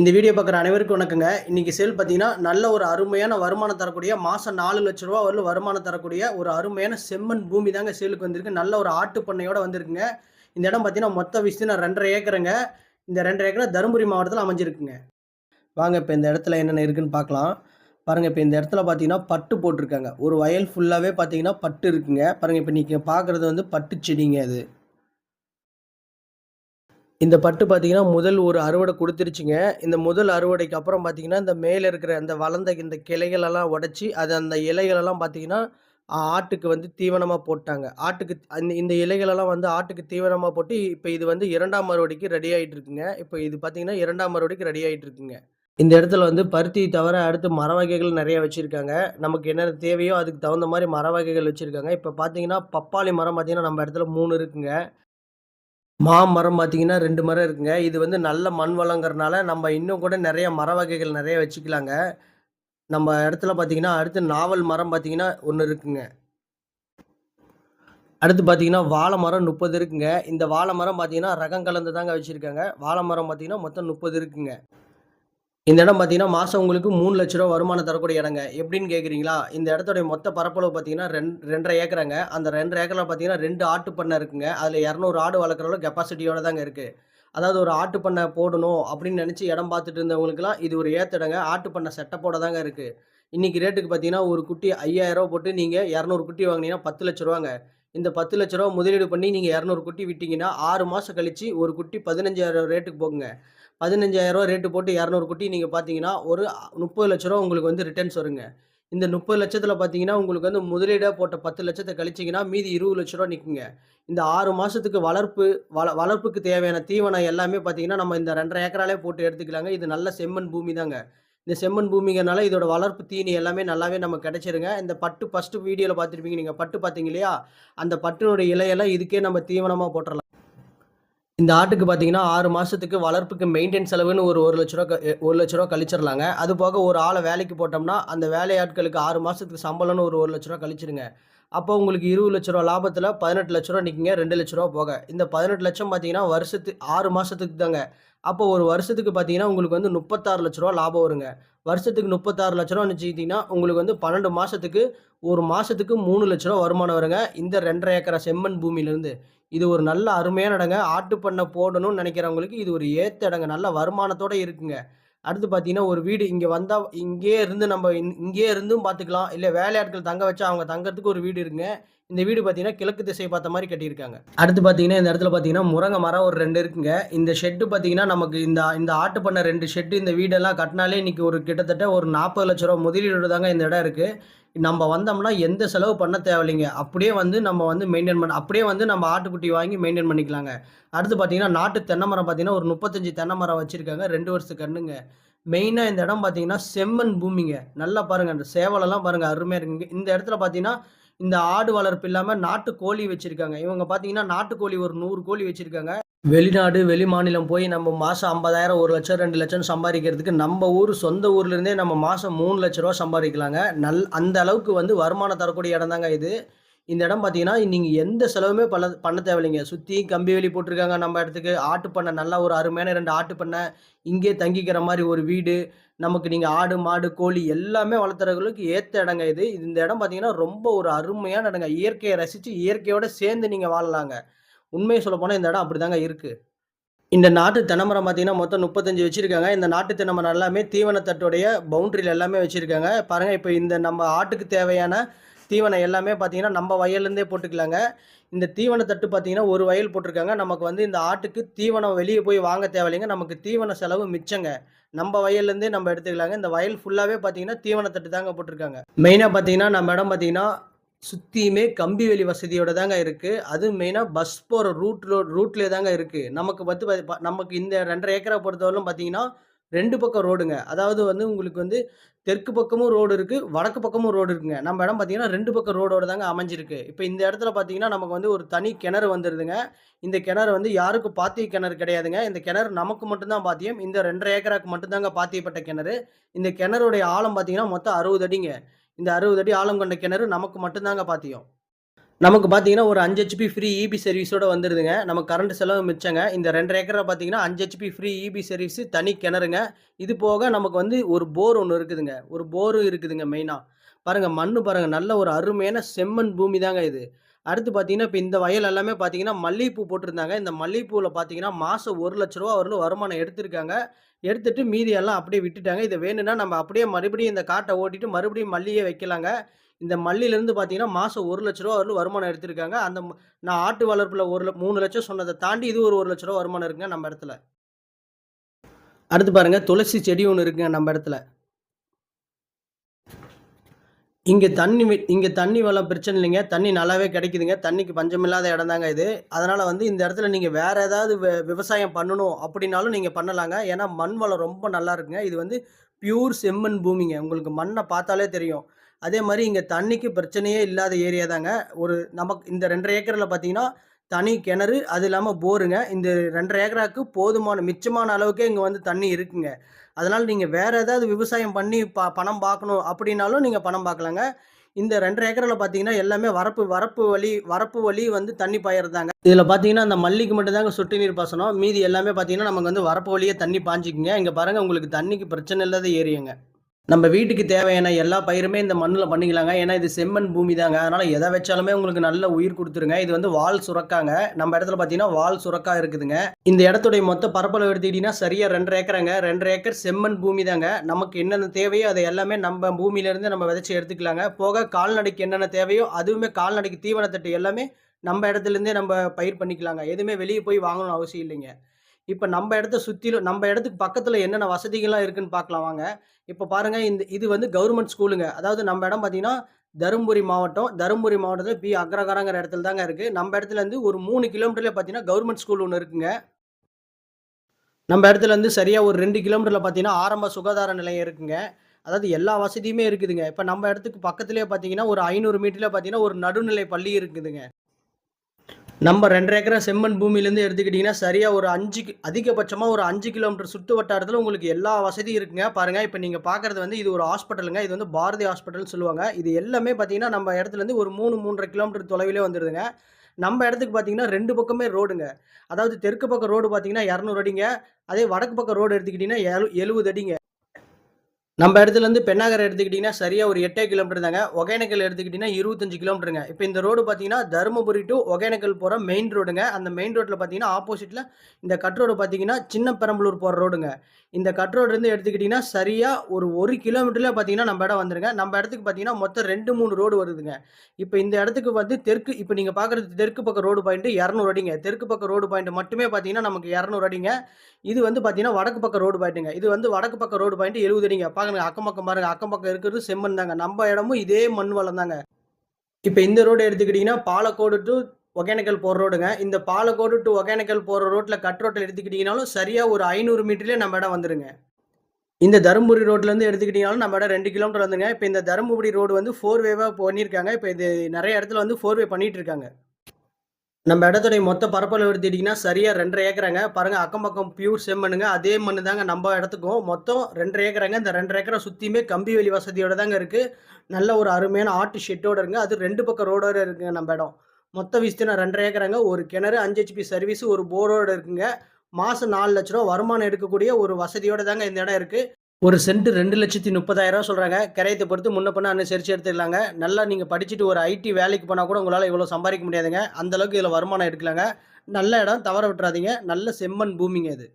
இந்த வீடியோ பார்க்குற அனைவருக்கும் வணக்கங்க. இன்றைக்கி சேல் பார்த்தீங்கன்னா நல்ல ஒரு அருமையான வருமானம் தரக்கூடிய மாதம் நாலு லட்ச ரூபா வரலும் வருமானம் தரக்கூடிய ஒரு அருமையான செம்மண் பூமி தாங்க சேலுக்கு வந்திருக்கு. நல்ல ஒரு ஆட்டு பண்ணையோடு வந்திருக்குங்க. இந்த இடம் பார்த்தீங்கன்னா மொத்த விஸ்தீர்ணம் ரெண்டரை ஏக்கருங்க. இந்த ரெண்டரை ஏக்கரை தருமபுரி மாவட்டத்தில் அமைஞ்சிருக்குங்க. வாங்க இப்போ இந்த இடத்துல என்னென்ன இருக்குன்னு பார்க்கலாம். பாருங்கள் இப்போ இந்த இடத்துல பார்த்தீங்கன்னா பட்டு போட்டிருக்காங்க. ஒரு வயல் ஃபுல்லாகவே பார்த்தீங்கன்னா பட்டு இருக்குங்க. பாருங்கள் இப்போ நீங்கள் பார்க்குறது வந்து பட்டு செடிங்க அது. இந்த பட்டு பார்த்தீங்கன்னா முதல் ஒரு அறுவடை கொடுத்துருச்சுங்க. இந்த முதல் அறுவடைக்கு அப்புறம் பார்த்தீங்கன்னா இந்த மேலே இருக்கிற அந்த வளர்ந்த இந்த கிளைகளெல்லாம் உடச்சி அது அந்த இலைகளெல்லாம் பார்த்தீங்கன்னா ஆட்டுக்கு வந்து தீவனமாக போட்டாங்க. ஆட்டுக்கு அந்த இந்த இலைகளெல்லாம் வந்து ஆட்டுக்கு தீவனமாக போட்டு இப்போ இது வந்து இரண்டாம் அறுவடைக்கு ரெடி ஆகிட்டு இருக்குங்க இப்போ இது பார்த்தீங்கன்னா இரண்டாம் அறுவடைக்கு ரெடி ஆகிட்டு இருக்குங்க இந்த இடத்துல வந்து பருத்தி தவிர அடுத்து மர வகைகள் நிறைய வச்சுருக்காங்க. நமக்கு என்னென்ன தேவையோ அதுக்கு தகுந்த மாதிரி மர வகைகள் வச்சுருக்காங்க. இப்போ பார்த்தீங்கன்னா பப்பாளி மரம் பார்த்தீங்கன்னா நம்ம இடத்துல மூணு இருக்குங்க. மாமரம் பார்த்தீங்கன்னா ரெண்டு மரம் இருக்குங்க. இது வந்து நல்ல மண் வளங்கிறனால நம்ம இன்னும் கூட நிறைய மர வகைகள் நிறைய வச்சுக்கலாங்க. நம்ம இடத்துல பார்த்தீங்கன்னா அடுத்து நாவல் மரம் பார்த்தீங்கன்னா ஒன்று இருக்குங்க. அடுத்து பார்த்தீங்கன்னா வாழை மரம் முப்பது இருக்குங்க. இந்த வாழை மரம் பார்த்தீங்கன்னா ரகம் கலந்து தாங்க வச்சுருக்காங்க. வாழை மரம் பார்த்தீங்கன்னா மொத்தம் முப்பது இருக்குங்க. இந்த இடம் பார்த்தீங்கன்னா மாதம் உங்களுக்கு மூணு லட்ச ரூபா வருமானம் தரக்கூடிய இடங்க. எப்படின்னு கேட்குறீங்களா இந்த இடத்துடைய மொத்த பரப்பளவு பார்த்தீங்கன்னா ரெண்டு ரெண்டரை ஏக்கராங்க. அந்த ரெண்டரை ஏக்கரில் பார்த்தீங்கன்னா ரெண்டு ஆட்டு பண்ணை இருக்குங்க. அதில் இரநூறு ஆடு வளர்க்குற அளவு கெப்பாசிட்டியோட தாங்க இருக்குது அதாவது ஒரு ஆட்டு பண்ணை போடணும் அப்படின்னு நினச்சி இடம் பார்த்துட்டு இருந்தவங்களுக்குலாம் இது ஒரு ஏற்ற இடங்க. ஆட்டு பண்ணை செட்டப்போட தாங்க இருக்குது இன்றைக்கி ரேட்டுக்கு பார்த்தீங்கன்னா ஒரு குட்டி ஐயாயிரம் ரூபா போட்டு நீங்கள் இரநூறு குட்டி வாங்கினீங்கன்னா பத்து லட்ச ரூபாங்க. இந்த பத்து லட்ச ரூபா முதலீடு பண்ணி நீங்கள் இரநூறு குட்டி விட்டீங்கன்னா ஆறு மாதம் கழித்து ஒரு குட்டி பதினஞ்சாயிரம் ரேட்டுக்கு போகுங்க. பதினஞ்சாயிரரூவா ரேட்டு போட்டு இரநூறு குட்டி நீங்கள் பார்த்தீங்கன்னா ஒரு முப்பது லட்ச ரூபா உங்களுக்கு வந்து ரிட்டர்ன்ஸ் வருங்க. இந்த முப்பது லட்சத்தில் பார்த்தீங்கன்னா உங்களுக்கு வந்து முதலீடாக போட்ட பத்து லட்சத்தை கழிச்சிங்கன்னா மீதி இருபது லட்ச ரூபா நிற்குங்க இந்த ஆறு மாதத்துக்கு வளர்ப்பு வள வளர்ப்புக்கு தேவையான தீவனம் எல்லாமே பார்த்தீங்கன்னா நம்ம இந்த ரெண்டரை ஏக்கராலே போட்டு எடுத்துக்கலாங்க. இது நல்ல செம்மண் பூமி தாங்க இந்த செம்மண் பூமிங்கிறனால இதோட வளர்ப்பு தீனி எல்லாமே நல்லாவே நமக்கு கிடைச்சிருங்க. இந்த பட்டு ஃபஸ்ட்டு வீடியோவில் பார்த்துருப்பீங்க நீங்கள் பட்டு பார்த்தீங்க இல்லையா அந்த பட்டுனுடைய இலையெல்லாம் இதுக்கே நம்ம தீவனமாக போட்டுடலாம் இந்த ஆட்டுக்கு பார்த்தீங்கன்னா ஆறு மாதத்துக்கு வளர்ப்புக்கு மெயின்டைன் செலவுன்னு ஒரு ஒரு லட்ச ரூபா க- ஒரு லட்ச ரூபா கழிச்சிடலாங்க. அது போக ஒரு ஆளை வேலைக்கு போட்டோம்னா அந்த வேலையாட்களுக்கு ஆறு மாதத்துக்கு சம்பளம்னு ஒரு ஒரு லட்ச ரூபா கழிச்சிருங்க. அப்போ உங்களுக்கு இருபது லட்ச ரூபா லாபத்தில் பதினெட்டு லட்ச ரூபா நிற்கிங்க ரெண்டு லட்ச ரூபா போக. இந்த பதினெட்டு லட்சம் பார்த்தீங்கன்னா வருஷத்து ஆறு மாதத்துக்கு தாங்க. அப்போ ஒரு வருஷத்துக்கு பார்த்தீங்கன்னா உங்களுக்கு வந்து முப்பத்தாறு லட்ச ரூபா லாபம் வருங்க. வருஷத்துக்கு முப்பத்தாறு லட்ச ரூபா வச்சுக்கிட்டிங்கன்னா உங்களுக்கு வந்து பன்னெண்டு மாதத்துக்கு ஒரு மாதத்துக்கு மூணு லட்ச ரூபா வருமானம் வருங்க. இந்த ரெண்டரை ஏக்கரை செம்மண் பூமியிலேருந்து. இது ஒரு நல்ல அருமையான இடங்க. ஆட்டு பண்ணை போடணும்னு நினைக்கிறவங்களுக்கு இது ஒரு ஏத்த இடங்க. நல்ல வருமானத்தோடு இருக்குங்க. அடுத்து பார்த்தீங்கன்னா ஒரு வீடு இங்கே வந்தால் இங்கேயே இருந்து நம்ம இங்- இங்கேயே இருந்தும் பார்த்துக்கலாம். இல்லை வேலையாட்கள் தங்க வச்சா அவங்க தங்கறதுக்கு ஒரு வீடு இருக்குங்க. இந்த வீடு பார்த்தீங்கன்னா கிழக்கு திசை பார்த்த மாதிரி கட்டியிருக்காங்க. அடுத்து பார்த்தீங்கன்னா இந்த இடத்துல பார்த்தீங்கன்னா முருங்கை மரம் ஒரு ரெண்டு இருக்குங்க. இந்த ஷெட்டு பார்த்தீங்கன்னா நமக்கு இந்த இந்த ஆட்டு பண்ண ரெண்டு ஷெட்டு இந்த வீடெல்லாம் கட்டினாலே இன்னைக்கு ஒரு கிட்டத்தட்ட ஒரு நாற்பது லட்ச ரூபா முதலீடு தாங்க இந்த இடம் இருக்குது நம்ம வந்தோம்னா எந்த செலவு பண்ண தேவையில்லைங்க. அப்படியே வந்து நம்ம வந்து மெயின்டைன் பண்ண அப்படியே வந்து நம்ம ஆட்டுக்குட்டி வாங்கி மெயின்டைன் பண்ணிக்கலாங்க. அடுத்து பார்த்தீங்கன்னா நாட்டு தென்னை மரம் பார்த்தீங்கன்னா ஒரு முப்பத்தஞ்சு தென்னை மரம் வச்சுருக்காங்க. ரெண்டு வருஷத்துக்கு கண்ணுங்க. மெயினாக இந்த இடம் பார்த்தீங்கன்னா செம்மண் பூமிங்க. நல்லா பாருங்கள் அந்த சேவலெல்லாம் பாருங்கள் அருமையாக இருக்குங்க. இந்த இடத்துல பார்த்தீங்கன்னா இந்த ஆடு வளர்ப்பு இல்லாமல் நாட்டு கோழி வச்சுருக்காங்க. இவங்க பார்த்தீங்கன்னா நாட்டுக்கோழி ஒரு நூறு கோழி வச்சுருக்காங்க. வெளிநாடு வெளி மாநிலம் போய் நம்ம மாதம் ஐம்பதாயிரம் ஒரு லட்சம் ரெண்டு லட்சம் சம்பாதிக்கிறதுக்கு நம்ம ஊர் சொந்த ஊர்லேருந்தே நம்ம மாதம் மூணு லட்ச ரூபா சம்பாதிக்கலாங்க. நல் அந்த அளவுக்கு வந்து வருமானம் தரக்கூடிய இடம் தாங்க இது. இந்த இடம் பார்த்தீங்கன்னா நீங்கள் எந்த செலவுமே பண்ண பண்ண தேவையில்லைங்க. சுற்றி கம்பி வேலி போட்டிருக்காங்க நம்ம இடத்துக்கு. ஆட்டு பண்ணை நல்லா ஒரு அருமையான ரெண்டு ஆட்டு பண்ணை இங்கே தங்கிக்கிற மாதிரி ஒரு வீடு. நமக்கு நீங்கள் ஆடு மாடு கோழி எல்லாமே வளர்த்துறவங்களுக்கு ஏற்ற இடங்க இது. இந்த இடம் பார்த்தீங்கன்னா ரொம்ப ஒரு அருமையான இடங்க. இயற்கையை ரசித்து இயற்கையோடு சேர்ந்து நீங்கள் வாழலாங்க. உண்மையை சொல்ல போனால் இந்த இடம் அப்படிதாங்க இருக்குது இந்த நாட்டு தென்னைமரம் பார்த்தீங்கன்னா மொத்தம் முப்பத்தஞ்சு வச்சுருக்காங்க. இந்த நாட்டு தென்னைமரம் எல்லாமே தீவனத்தட்டுடைய பவுண்டரியில் எல்லாமே வச்சுருக்காங்க. பாருங்கள் இப்போ இந்த நம்ம ஆட்டுக்கு தேவையான தீவனம் எல்லாமே பார்த்தீங்கன்னா நம்ம வயல்லேருந்தே போட்டுக்கலாங்க. இந்த தீவன தட்டு பார்த்தீங்கன்னா ஒரு வயல் போட்டிருக்காங்க. நமக்கு வந்து இந்த ஆட்டுக்கு தீவனம் வெளியே போய் வாங்க தேவையில்லைங்க. நமக்கு தீவன செலவு மிச்சங்க. நம்ம வயல்லேருந்தே நம்ம எடுத்துக்கலாங்க. இந்த வயல் ஃபுல்லாகவே பார்த்தீங்கன்னா தீவன தட்டு தாங்க போட்டிருக்காங்க. மெயினாக பார்த்தீங்கன்னா நம்ம இடம் பார்த்தீங்கன்னா சுற்றியுமே கம்பி வேலி வசதியோட தாங்க இருக்குது அது மெயினாக பஸ் போகிற ரூட் ரோட் ரூட்லேயே தாங்க இருக்குது நமக்கு பார்த்து நமக்கு இந்த ரெண்டரை ஏக்கரை பொறுத்தவரையிலும் பார்த்தீங்கன்னா ரெண்டு பக்கம் ரோடுங்க. அதாவது வந்து உங்களுக்கு வந்து தெற்கு பக்கமும் ரோடு இருக்குது வடக்கு பக்கமும் ரோடு இருக்குங்க. நம்ம இடம் பார்த்தீங்கன்னா ரெண்டு பக்கம் ரோடோட தாங்க அமைஞ்சிருக்கு. இப்போ இந்த இடத்துல பார்த்தீங்கன்னா நமக்கு வந்து ஒரு தனி கிணறு வந்துடுதுங்க இந்த கிணறு வந்து யாருக்கும் பாத்திய கிணறு கிடையாதுங்க. இந்த கிணறு நமக்கு மட்டும்தான் பாத்தியம். இந்த ரெண்டரை ஏக்கராக்கு மட்டும்தாங்க பாத்தியப்பட்ட கிணறு. இந்த கிணறுடைய ஆழம் பார்த்தீங்கன்னா மொத்தம் அறுபது அடிங்க. இந்த அறுபது அடி ஆழம் கொண்ட கிணறு நமக்கு மட்டும்தாங்க பாத்தியம். நமக்கு பார்த்தீங்கன்னா, ஒரு அஞ்சு ஹெச்பி ஃப்ரீ இபி சர்வீஸோட வந்துருதுங்க. நமக்கு கரண்ட் செலவு மிச்சங்க. இந்த ரெண்டரை ஏக்கரை பார்த்தீங்கன்னா, அஞ்சு ஹெச்பி ஃப்ரீ இபி சர்வீஸ் தனி கிணறுங்க. இது போக நமக்கு வந்து ஒரு போர் ஒன்று இருக்குதுங்க. ஒரு போரும் இருக்குதுங்க மெயினாக பாருங்கள் மண் பாருங்கள் நல்ல ஒரு அருமையான செம்மண் பூமி தாங்க இது. அடுத்து பார்த்தீங்கன்னா, இப்போ இந்த வயல் எல்லாமே பார்த்தீங்கன்னா, மல்லிகைப்பூ போட்டிருந்தாங்க. இந்த மல்லிகைப்பூவில் பார்த்தீங்கன்னா, மாதம் ஒரு லட்ச ரூபா வரலும் வருமானம் எடுத்திருக்காங்க. எடுத்துட்டு மீதி எல்லாம் அப்படியே விட்டுட்டாங்க. இதை வேணும்னா நம்ம அப்படியே மறுபடியும் இந்த காட்டை ஓட்டிட்டு மறுபடியும் மல்லியே வைக்கலாங்க. இந்த மல்லியிலேருந்து பார்த்தீங்கன்னா, மாதம் ஒரு லட்ச ரூபா வரலும் வருமானம் எடுத்திருக்காங்க. அந்த நான் ஆட்டு வளர்ப்பில் ஒரு மூணு லட்சம் சொன்னதை தாண்டி இது ஒரு ஒரு லட்ச ரூபா வருமானம் இருக்குங்க நம்ம இடத்துல. அடுத்து பாருங்கள் துளசி செடி ஒன்று இருக்குங்க நம்ம இடத்துல. இங்கே தண்ணி இங்கே தண்ணி வளம் பிரச்சனை இல்லைங்க. தண்ணி நல்லாவே கிடைக்குதுங்க. தண்ணிக்கு பஞ்சமில்லாத இடம் தாங்க இது. அதனால் வந்து இந்த இடத்துல நீங்கள் வேற ஏதாவது விவசாயம் பண்ணணும் அப்படின்னாலும் நீங்கள் பண்ணலாங்க. ஏன்னா, மண் வளம் ரொம்ப நல்லா இருக்குங்க. இது வந்து பியூர் செம்மண் பூமிங்க. உங்களுக்கு மண்ணை பார்த்தாலே தெரியும். அதே மாதிரி இங்கே தண்ணிக்கு பிரச்சனையே இல்லாத ஏரியா தாங்க. ஒரு நமக்கு இந்த ரெண்டரை ஏக்கரில் பார்த்தீங்கன்னா, தனி கிணறு, அது இல்லாமல் போருங்க. இந்த 2 1/2 ஏக்கராக்கு போதுமான மிச்சமான அளவுக்கே இங்கே வந்து தண்ணி இருக்குங்க. அதனால் நீங்கள் வேறு ஏதாவது விவசாயம் பண்ணி ப பணம் பார்க்கணும் அப்படின்னாலும் நீங்கள் பணம் பார்க்கலாங்க. இந்த ரெண்டரை ஏக்கரில் பார்த்தீங்கன்னா, எல்லாமே வரப்பு வரப்பு வழி வரப்பு வழி வந்து தண்ணி பாயிறதாங்க இதில் பார்த்தீங்கன்னா, அந்த மல்லிக்கு மட்டும் தாங்க சொட்டு நீர் பாசனம். மீதி எல்லாமே பார்த்தீங்கன்னா, நமக்கு வந்து வரப்பு வழியே தண்ணி பாய்ஞ்சுக்குங்க. இங்கே பாருங்கள் உங்களுக்கு தண்ணிக்கு பிரச்சனை இல்லாத ஏரியாங்க. நம்ம வீட்டுக்கு தேவையான எல்லா பயிருமே இந்த மண்ணில் பண்ணிக்கலாங்க. ஏன்னா, இது செம்மண் பூமி தாங்க. அதனால் எதை வச்சாலுமே உங்களுக்கு நல்ல உயிர் கொடுத்துருங்க இது வந்து வால் சுரக்காங்க. நம்ம இடத்துல பார்த்தீங்கன்னா, வால் சுரக்கா இருக்குதுங்க. இந்த இடத்துடைய மொத்த பரப்பளவு எடுத்துக்கிட்டீங்கன்னா, சரியாக ரெண்டரை ஏக்கராங்க. 2 1/2 ஏக்கர் செம்மண் பூமி தாங்க. நமக்கு என்னென்ன தேவையோ அதை எல்லாமே நம்ம பூமியிலேருந்து நம்ம விதைச்சி எடுத்துக்கலாங்க. போக கால்நடைக்கு என்னென்ன தேவையோ அதுவுமே கால்நடைக்கு தீவனத்தட்டு எல்லாமே நம்ம இடத்துலேருந்தே நம்ம பயிர் பண்ணிக்கலாங்க. எதுவுமே வெளியே போய் வாங்கணும்னு அவசியம் இல்லைங்க. இப்போ நம்ம இடத்த சுற்றிலும் நம்ம இடத்துக்கு பக்கத்தில் என்னென்ன வசதிகள்லாம் இருக்குன்னு பார்க்கலாம் வாங்க. இப்போ பாருங்க இந்த இது வந்து கவர்மெண்ட் ஸ்கூலுங்க. அதாவது நம்ம இடம் பார்த்தீங்கன்னா, தருமபுரி மாவட்டம். தருமபுரி மாவட்டத்தில் பி. அக்ரகரங்கிற இடத்துல தாங்க இருக்குது நம்ம இடத்துலேருந்து ஒரு மூணு கிலோமீட்டரில் பார்த்தீங்கன்னா, கவர்மெண்ட் ஸ்கூல் ஒன்று இருக்குங்க. நம்ம இடத்துலேருந்து சரியாக ஒரு ரெண்டு கிலோமீட்டரில் பார்த்தீங்கன்னா, ஆரம்ப சுகாதார நிலையம் இருக்குங்க. அதாவது எல்லா வசதியுமே இருக்குதுங்க. இப்போ நம்ம இடத்துக்கு பக்கத்துலேயே பார்த்தீங்கன்னா, ஒரு ஐநூறு மீட்டரில் பார்த்தீங்கன்னா, ஒரு நடுநிலை பள்ளி இருக்குதுங்க. நம்ம ரெண்டரை ஏக்கரை செம்மண் பூமியிலேருந்து எடுத்துக்கிட்டிங்கன்னா சரியாக ஒரு அஞ்சு அதிகபட்சமாக ஒரு அஞ்சு கிலோமீட்டர் சுற்று வட்டாரத்தில் உங்களுக்கு எல்லா வசதியும் இருக்குங்க. பாருங்கள் இப்போ நீங்கள் பார்க்கறது வந்து இது ஒரு ஹாஸ்பிட்டலுங்க. இது வந்து பாரதி ஹாஸ்பிட்டல்னு சொல்லுவாங்க. இது எல்லாமே பார்த்தீங்கன்னா, நம்ம இடத்துலேருந்து ஒரு 3, 3 1/2 கிலோமீட்டர் தொலைவிலே வந்துடுதுங்க நம்ம இடத்துக்கு பார்த்தீங்கன்னா, ரெண்டு பக்கமே ரோடுங்க. அதாவது தெற்கு பக்கம் ரோடு பார்த்தீங்கன்னா 200 அடிங்க. அதே வடக்கு பக்கம் ரோடு எடுத்துக்கிட்டிங்கன்னா எழு 70 அடிங்க. நம்ம இடத்துலேருந்து பென்னாகரம் எடுத்துக்கிட்டீங்கன்னா, சரியாக ஒரு எட்டே கிலோமீட்டர் தாங்க. ஒகேனக்கல் எடுத்துக்கிட்டீங்கன்னா, 25 கிலோமீட்டருங்க. இப்போ இந்த ரோடு பார்த்தீங்கன்னா, தருமபுரி டூ ஒகேனக்கல் போகிற மெயின் ரோடுங்க. அந்த மெயின் ரோட்டில் பார்த்தீங்கன்னா, ஆப்போசிட்டில் இந்த கட் ரோடு பார்த்தீங்கன்னா, சின்ன பெரம்பலூர் போகிற ரோடுங்க. இந்த கட் ரோடுலேருந்து எடுத்துக்கிட்டிங்கன்னா சரியாக ஒரு ஒரு கிலோமீட்டரில் பார்த்தீங்கன்னா, நம்ம இடம் வந்துருங்க. நம்ம இடத்துக்கு பார்த்தீங்கன்னா, மொத்தம் 2, 3 ரோடு வருதுங்க. இப்போ இந்த இடத்துக்கு வந்து தெற்கு இப்போ நீங்கள் பார்க்கறது தெற்கு பக்கம் ரோடு பாயிண்ட் 200 அடிங்க. தெற்கு பக்கம் ரோடு பாயிண்ட் மட்டுமே பார்த்தீங்கன்னா, நமக்கு 200 அடிங்க. இது வந்து பார்த்தீங்கன்னா, வடக்கு பக்கம் ரோடு பாயிண்ட்டுங்க. இது வந்து வடக்கு பக்கம் ரோடு பாயிண்ட் 70 அடிங்க. பாருங்க அக்கம் பக்கம் பாருங்க. அக்கம் பக்கம் இருக்கிறது செம்மண் தாங்க. நம்ம இடமும் இதே மண் வளம் தாங்க. இப்ப இந்த ரோடு எடுத்துக்கிட்டீங்கன்னா, பாலக்கோடு டு ஒகேனக்கல் போகிற ரோடுங்க. இந்த பாலக்கோடு டு ஒகேனக்கல் போகிற ரோட்டில் கட் ரோட்டில் எடுத்துக்கிட்டிங்கனாலும் சரியாக ஒரு ஐநூறு மீட்டர்லேயே நம்ம இடம் வந்துருங்க. இந்த தர்மபுரி ரோட்லேருந்து எடுத்துக்கிட்டீங்கனாலும், நம்ம இடம் ரெண்டு கிலோமீட்டர் வந்துங்க. இப்போ இந்த தர்மபுரி ரோடு வந்து ஃபோர் வேவாக பண்ணியிருக்காங்க. இப்போ இது நிறைய இடத்துல வந்து ஃபோர் வே பண்ணிகிட்டு இருக்காங்க. நம்ம இடத்துடைய மொத்த பரப்பளவு எடுத்துக்கிட்டீங்கன்னா, சரியா 2 1/2 ஏக்கராங்க. பாருங்க அக்கம் பக்கம் பியூர் செம்மண்ணுங்க. அதே மண்ணு தாங்க நம்ம இடத்துக்கும். மொத்தம் 2 1/2 ஏக்கராங்க. இந்த 2 1/2 ஏக்கர சுத்தியுமே கம்பி வேலி வசதியோட தாங்க இருக்கு. நல்ல ஒரு அருமையான ஆட்டு ஷெட்டோட இருக்குங்க. அது ரெண்டு பக்கம் ரோடோட இருக்குங்க நம்ம இடம். மொத்த விஸ்தீர்ணம் 2 1/2 ஏக்கராங்க. ஒரு கிணறு, அஞ்சு ஹெச்பி சர்வீஸ், ஒரு போரோட இருக்குங்க. மாசம் ரூ. 4,00,000 வருமானம் எடுக்கக்கூடிய ஒரு வசதியோட தாங்க இந்த இடம் இருக்கு. ஒரு சென்ட் ரெண்டு லட்சத்தி 2,30,000 சொல்கிறாங்க கிரயத்த பொறுத்து முன்ன பின்ன அனுசரித்து எடுத்துக்கலாங்க. நல்லா நீங்கள் படிச்சுட்டு ஒரு ஐடி வேலைக்கு போனால் கூட உங்களால் இவ்வளோ சம்பாதிக்க முடியாதுங்க. அந்த அளவுக்கு வருமானம் எடுக்கலாங்க. நல்ல இடம் தவற விட்டுறாதீங்க. நல்ல செம்மண் பூமிங்க இது.